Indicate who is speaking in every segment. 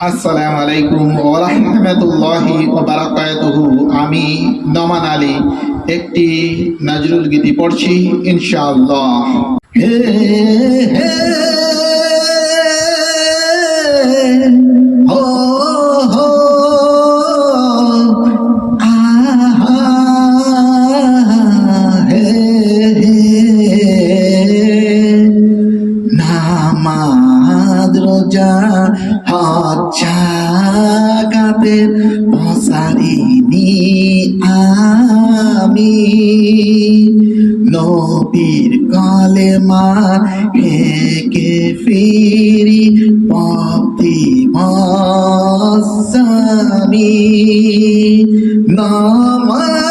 Speaker 1: আসসালামু আলাইকুম ওয়া রাহমাতুল্লাহি ওয়া বারাকাতুহু। আমি নমান আলী, একটি নজরুল গীতি পড়ছি, ইনশাআল্লাহ। হে, হো নামাজ রোজা হচ্ছাগাতে পসারিনি আমি। নবীর কলে মা হেকে ফিরি পথি মসামি নামাজ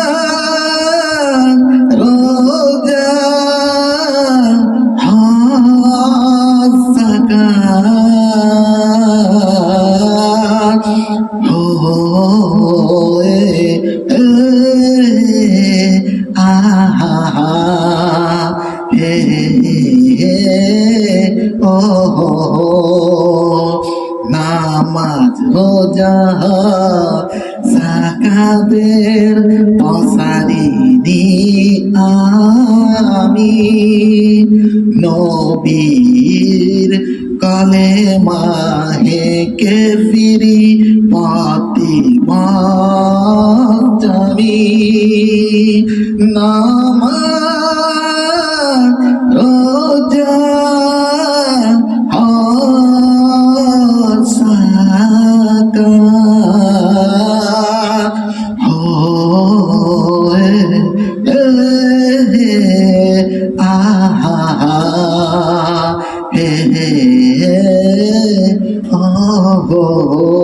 Speaker 1: রোজা সাকাবের পসারি দি আমি। নবীর কলে মাহে কে ফিরি পাতি মামি নামা oh, oh, oh.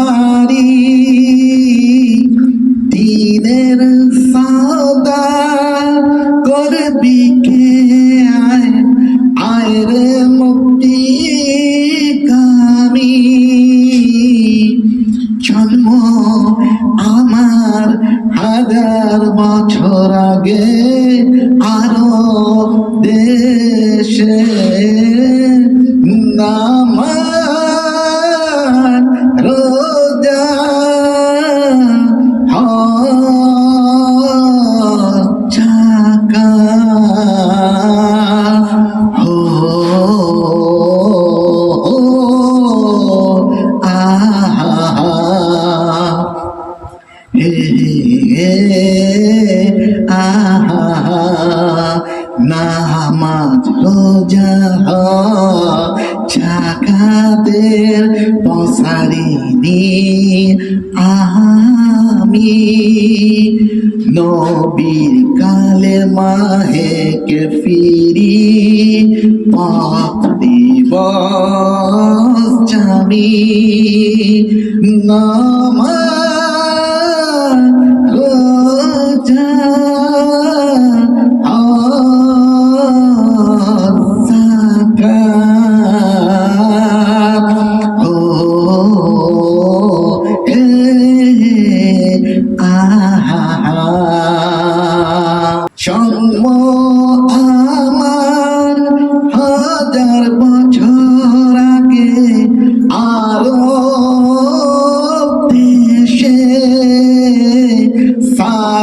Speaker 1: নারী দিনের সাদা করবি কে আয়? মুক্তি কামি। জন্ম আমার হাজার বছর আগে আরও দেশে নামান নামাজ রোজা চাকাদের পসারিনি আমি নবীর কালে মাহে কে ফিরি পাপ দিবস জামি নামা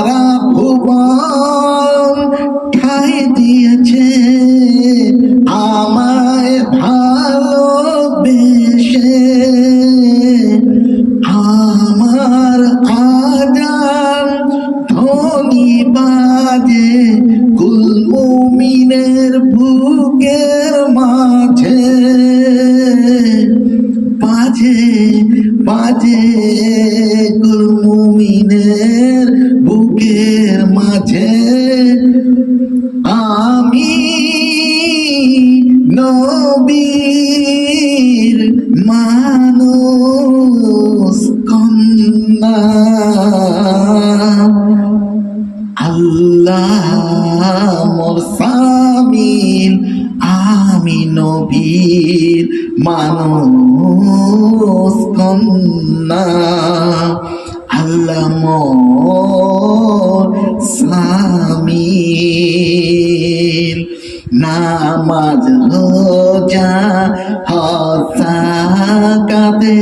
Speaker 1: সারা ভুবন ঠাই দিয়েছে, আমায় ভালোবেসে। আমার আজান ধ্বনি বাজে কুলমুমিনের বুকের মাঝে। বাজে বাজে কুলমুমিনের নবীর মানুষ কন্যা। আল্লাহ সামিল নামাজ রোজা হসাকাতে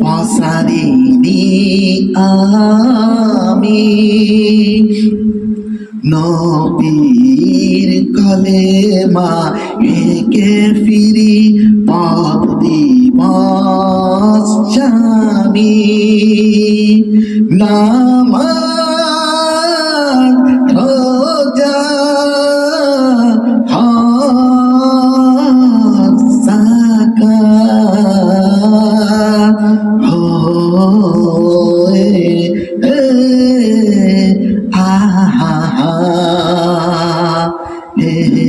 Speaker 1: পসারিনি আমি নবীর কালেমা একে ফিরি পাপ দিবাস জানি। নামাজ